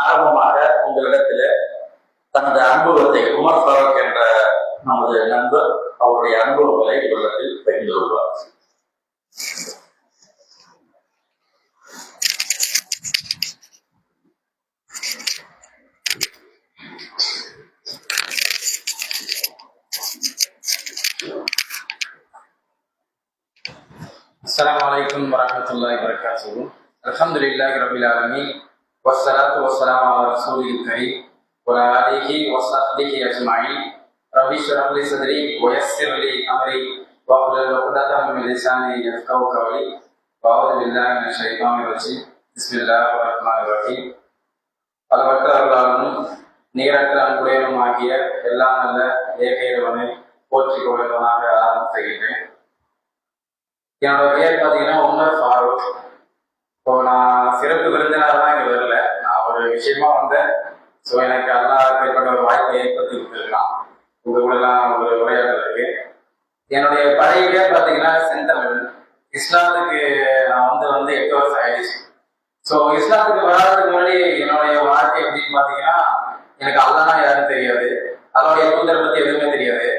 ஆரம்பமாக உங்களிடத்தில் தனது அனுபவத்தை உமர் ஃபரூக் என்ற நமது நண்பர் அவருடைய அனுபவங்களை உங்களிடத்தில் பகிர்ந்து கொள்வார் السلام عليكم ورحمة الله وبركاته الحمد لله رب العالمين والصلاة والسلام على رسوله الكريم وعلى آله وصحبه أجمعين رب اشرح لي صدري ويسر لي أمري واحلل عقدة من لساني يفقهوا قولي وأعوذ بالله من الشيطان الرجيم بسم الله الرحمن الرحيم அளவற்ற அருளாளனும் நிகரற்ற அன்புடையனும் ஆகிய எல்லாம் நல்ல ஏக இறைவனை போற்றி கொள்வதனாக ஆரம்பம் செய்கின்றேன் என்னோட பேர் பார்த்தீங்கன்னா உமர் ஃபாரூக் இப்போ நான் சிறப்பு விருந்தினர் விஷயமா வந்தேன் ஸோ எனக்கு அல்லா ஏற்பட்ட ஒரு வாய்ப்பை ஏற்படுத்தி கொடுத்துருக்கலாம் உங்க கூட எல்லாம் ஒரு உரையாடுறதுக்கு என்னுடைய பழைய பேர் பார்த்தீங்கன்னா செந்தமிழ். இஸ்லாத்துக்கு நான் வந்து வந்து எட்டு வருஷம் ஆயிடுச்சு. ஸோ இஸ்லாத்துக்கு வராதுக்கு முன்னாடி என்னுடைய வாழ்க்கை அப்படின்னு பார்த்தீங்கன்னா எனக்கு அல்லானா யாரும் தெரியாது. அதோடைய தூதர் பத்தி எதுவுமே தெரியாது.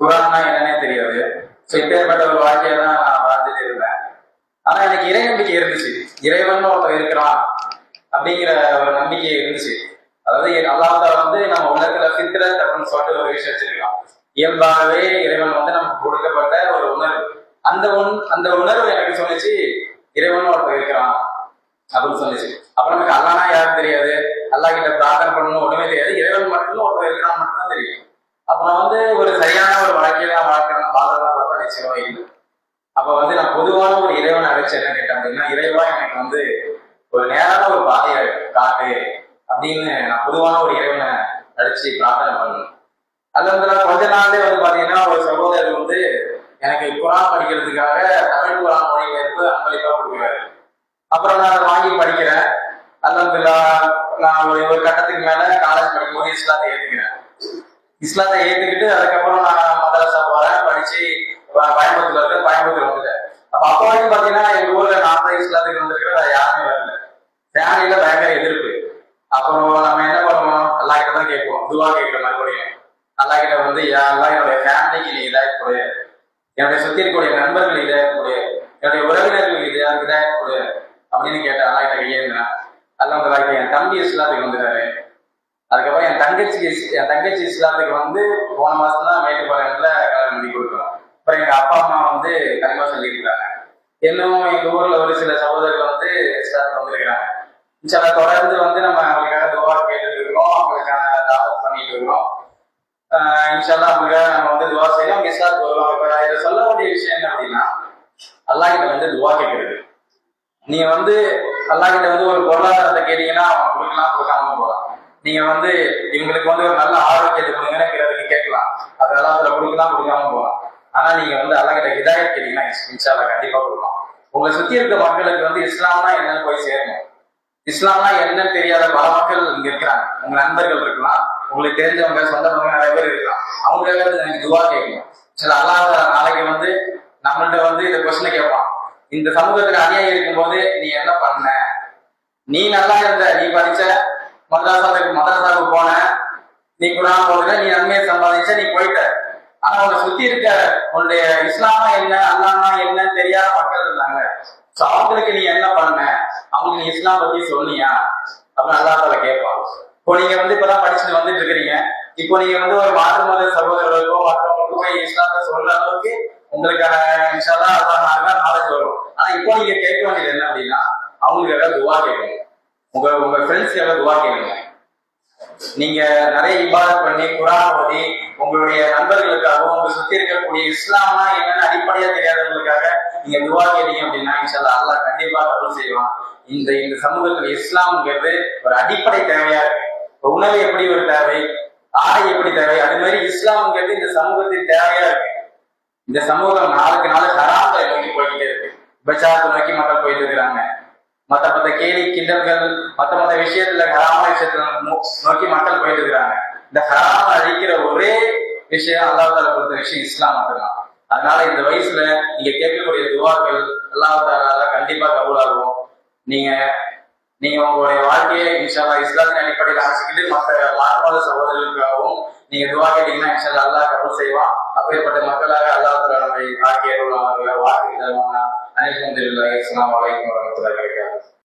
குரான்னா என்னன்னே தெரியாது. ஸோ இப்பேற்பட்ட ஒரு வாழ்க்கையை தான் நான் வாழ்ந்துட்டு இருந்தேன். ஆனா எனக்கு இறை நம்பிக்கை இருந்துச்சு. இறைவன் ஒருத்தர் இருக்கிறான். அப்படிங்கிற ஒரு நம்பிக்கை இருந்துச்சு. அதாவது அல்லாத வந்து நம்ம உலகத்துல சித்திரத் அப்படின்னு சொல்லிட்டு ஒரு விஷயம் வச்சிருக்கலாம் இயல்பாகவே இறைவன் வந்து நமக்கு கொடுக்கப்பட்ட ஒரு உணர்வு. அந்த உண் அந்த உணர்வு எனக்கு சொல்லிச்சு இறைவன் ஒருத்தர் இருக்கிறான் அப்படின்னு சொல்லிச்சு. அப்புறம் நமக்கு அல்லானா யாரும் தெரியாது? அல்லா கிட்ட பிரார்த்தனை பண்ணணும் ஒண்ணுமே தெரியாது. இறைவன் மட்டும் ஒருத்தர் இருக்கிறான் மட்டும்தான் தெரியும். அப்புறம் வந்து ஒரு சரியான ஒரு வாழ்க்கையில வாழ்க்கணும் வாழ்றதா பார்த்தா நிச்சயமா இல்லை. அப்ப வந்து நான் பொதுவான ஒரு இறைவனை அழைச்சு என்ன கேட்டேன் அப்படின்னா இறைவா எனக்கு வந்து ஒரு நேரான ஒரு பாதையை காட்டு அப்படின்னு நான் பொதுவான ஒரு இறைவனை அடிச்சு பிரார்த்தனை பண்ணணும். அது கொஞ்ச நாளே வந்து பாத்தீங்கன்னா ஒரு சகோதரர் வந்து எனக்கு குரான் படிக்கிறதுக்காக தமிழ் குரான் மொழிபெயர்ப்பு அன்பளிப்பா கொடுக்குறாரு. அப்புறம் நான் அதை வாங்கி படிக்கிறேன். அல்ஹம்துலில்லா நான் ஒரு ஒரு கட்டத்துக்கு மேல காலேஜ் படிக்கும்போது இஸ்லாத்தை ஏத்துக்கிறேன். இஸ்லாத்தை ஏத்துக்கிட்டு அதுக்கப்புறம் நான் மதரசா போறேன். படிச்சு கோயம்புத்தூர்ல இருக்க கோயம்புத்தூர் வந்துட்டேன். அப்ப அப்ப வரைக்கும் பாத்தீங்கன்னா எங்க ஊர்ல நான் தான் இஸ்லாத்துக்கு வந்து ஃபேமிலியில பயங்கர எதிர்ப்பு. அப்புறம் நம்ம என்ன பண்ணுவோம்? அல்லா கிட்ட தான் கேட்போம். துவா கேட்கிற மறுபடியும் அல்லா கிட்ட வந்து யா என்னுடைய ஃபேமிலிக்கு நீ இதாக கொடு. என்னுடைய சுத்தி இருக்கக்கூடிய நண்பர்கள் இதாக கொடு. என்னுடைய உறவினர்கள் இதாக இதாக கொடு. அப்படின்னு கேட்டேன் அல்லா கிட்ட கையேந்தினேன் அல்லா என் தம்பி இஸ்லாத்துக்கு வந்துட்டாரு. அதுக்கப்புறம் என் தங்கச்சி என் தங்கச்சி இஸ்லாத்துக்கு வந்து போன மாசம் தான் மேட்டுப்பாளையத்துல கல்யாணம் பண்ணி கொடுத்தோம். அப்புறம் எங்க அப்பா அம்மா வந்து கனிமா சொல்லியிருக்கிறாங்க. இன்னும் எங்க ஊர்ல ஒரு சில சகோதரர்கள் வந்து இஸ்லாத்துக்கு வந்திருக்கிறாங்க. சில தொடர்ந்து வந்து நம்ம அவங்களுக்காக துவா கேட்டுட்டு இருக்கிறோம் அவங்களுக்கான தாவத் பண்ணிட்டு இருக்கிறோம் ஆஹ் இன்ஷால்லா அவங்களுக்காக நம்ம வந்து துவா செய்யணும் அவங்க இஸ்லாத்துக்கு வருவாங்க. இப்ப இதை சொல்ல வேண்டிய விஷயம் என்ன அப்படின்னா அல்லாஹ் கிட்ட வந்து துவா கேட்கறது நீங்க வந்து அல்லாஹ் கிட்ட வந்து ஒரு பொருளாதாரத்தை கேட்டீங்கன்னா அவன் கொடுக்கலாம் கொடுக்காம போகலாம். நீங்க வந்து இவங்களுக்கு வந்து ஒரு நல்ல ஆரோக்கியத்தை கொடுங்கன்னு கேட்கறதுக்கு கேட்கலாம். அதெல்லாம் அதுல கொடுக்கலாம் கொடுக்காம போகலாம். ஆனா நீங்க வந்து அல்லாஹ் கிட்ட ஹிதாயத் கேட்டீங்கன்னா இன்ஷால்லா கண்டிப்பா கொடுக்கலாம். உங்களை சுத்தி இருக்க மக்களுக்கு வந்து இஸ்லாம்னா என்னன்னு போய் சேரணும். இஸ்லாம்னா என்னன்னு தெரியாத பல மக்கள் இங்க இருக்கிறாங்க. உங்க நண்பர்கள் இருக்கலாம் உங்களுக்கு தெரிஞ்சவங்க சொந்த நிறைய பேர் இருக்கலாம். அவங்க எனக்கு துவா கேட்கணும். சில அல்லாத நாளைக்கு வந்து நம்மள்ட்ட வந்து இந்த கொஸ்டின் கேட்பான். இந்த சமூகத்துல அநியாயம் இருக்கும்போது நீ என்ன பண்ண? நீ நல்லா இருந்த நீ படிச்ச மதராசாவுக்கு மதராசாவுக்கு போன நீ குரான் போடுற நீ நன்மையை சம்பாதிச்ச நீ போயிட்ட. ஆனா உன்னை சுத்தி இருக்க உன்னுடைய இஸ்லாமா என்ன அல்லாமா என்ன தெரியாத மக்கள் இருந்தாங்க. சோ அவங்களுக்கு நீ என்ன பண்ண? அவங்களுக்கு இஸ்லாம் பத்தி சொன்னியா அப்படின்னு அல்லா தால கேட்பான். இப்போ நீங்க வந்து இப்பதான் படிச்சுட்டு வந்துட்டு இருக்கிறீங்க. இப்போ நீங்க வந்து ஒரு மாற்று மத சகோதரர்களுக்கோ மற்றவங்களுக்கோ போய் இஸ்லாத்தை சொல்ற அளவுக்கு உங்களுக்கான இன்ஷால்லா அல்லாஹ் நாலேஜ் வரும். ஆனா இப்போ நீங்க கேட்க வேண்டியது என்ன அப்படின்னா அவங்களுக்கு ஏதாவது துவா கேட்கணும். உங்க உங்க ஃப்ரெண்ட்ஸ் ஏதாவது துவா கேட்கணும் நீங்க நிறைய இபாதத் பண்ணி குரான் ஓதி உங்களுடைய நண்பர்களுக்காகவும் உங்க சுத்தி இருக்கக்கூடிய இஸ்லாம்னா என்னன்னு அடிப்படையா தெரியாதவங்களுக்காக நீங்க துவா கேட்டீங்க அப்படின்னா இன்ஷால்லா அல்லாஹ் கண்டிப்பா அருள் செய்வான். இந்த இந்த சமூகத்துல இஸ்லாம்ங்கிறது ஒரு அடிப்படை தேவையா இருக்கு. உணவு எப்படி ஒரு தேவை? ஆடை எப்படி தேவை? அது மாதிரி இஸ்லாம்ங்கிறது இந்த சமூகத்தின் தேவையா இருக்கு. இந்த சமூகம் நாளுக்கு நாள் ஹராம்களை நோக்கி போய்கிட்டே இருக்கு. விபச்சாரத்தை நோக்கி மக்கள் போயிட்டு இருக்கிறாங்க. மத்த மத்த கேலி கிண்டல்கள் மத்த மத்த விஷயத்துல ஹராமான விஷயத்துல நோக்கி மக்கள் போயிட்டு இருக்கிறாங்க. இந்த ஹராம அழிக்கிற ஒரே விஷயம் அல்லாஹால கொடுத்த விஷயம் இஸ்லாம் மட்டும்தான். அதனால இந்த வயசுல நீங்க கேட்கக்கூடிய துவாக்கள் அல்லாஹால கண்டிப்பா கபூலாகும் நீங்க நீங்க உங்களுடைய வாழ்க்கையை இன்ஷால்லா இஸ்லாத்தின் அடிப்படையில் ஆசைக்கிட்டு மற்ற மாற்றாத சகோதரர்களுக்காகவும் நீங்க துவா கேட்டீங்கன்னா இன்ஷால்லா அல்லாஹ் கபூல் செய்வான் அப்படிப்பட்ட மக்களாக அல்லாஹ் தஆலா நம்மை ஆக்கிய வாக்கு அனைத்து இஸ்லாம் வலைக்கும் வரஹ்மத்துல்லாஹி கிடைக்காது